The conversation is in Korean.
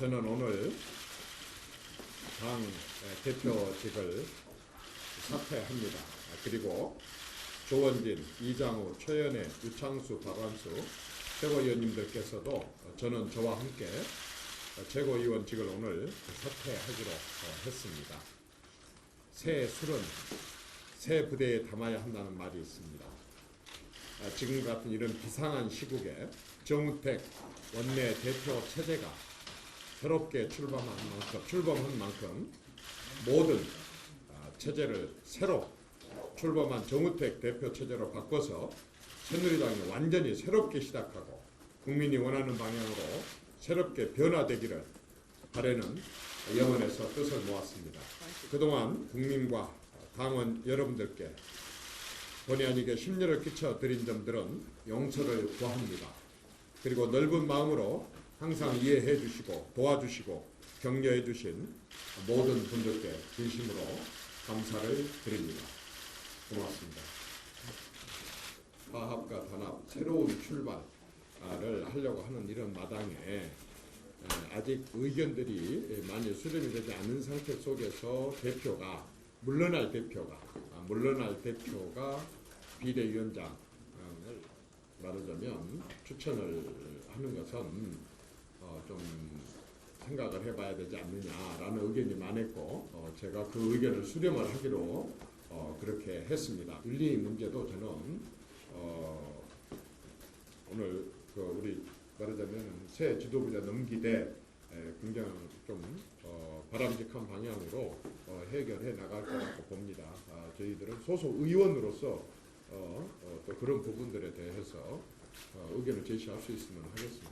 저는 오늘 당 대표직을 사퇴합니다. 아, 그리고 조원진, 이장우, 최연애, 유창수, 박완수 최고위원님들께서도 저는 저와 함께 최고위원직을 오늘 사퇴하기로 어, 했습니다. 새 술은 새 부대에 담아야 한다는 말이 있습니다. 아, 지금 같은 이런 비상한 시국에 정우택 원내 대표 체제가 새롭게 출범한 만큼 출범한 만큼 모든 아, 체제를 새로 출범한 정우택 대표 체제로 바꿔서 새누리당이 완전히 새롭게 시작하고 국민이 원하는 방향으로 새롭게 변화되기를 바라는 영원에서 뜻을 모았습니다. 그동안 국민과 당원 여러분들께 본의 아니게 심려를 끼쳐 드린 점들은 용서를 구합니다. 그리고 넓은 마음으로 항상 이해해 주시고 도와주시고 격려해 주신 모든 분들께 진심으로 감사를 드립니다. 고맙습니다. 화합과 단합, 새로운 출발을 하려고 하는 이런 마당에 에, 아직 의견들이 많이 수렴이 되지 않은 상태 속에서 대표가 물러날 대표가 아, 물러날 대표가 비대위원장을 말하자면 추천을 하는 것은 어, 좀 생각을 해봐야 되지 않느냐라는 의견이 많았고 어, 제가 그 의견을 수렴을 하기로 어, 그렇게 했습니다. 윤리 문제도 저는 어, 오늘 그 우리 말하자면 새 지도부에 넘기되 에, 굉장히 좀 어, 바람직한 방향으로 어, 해결해 나갈 거라고 봅니다. 아, 저희들은 소속 의원으로서 어, 어, 또 그런 부분들에 대해서 어, 의견을 제시할 수 있으면 하겠습니다.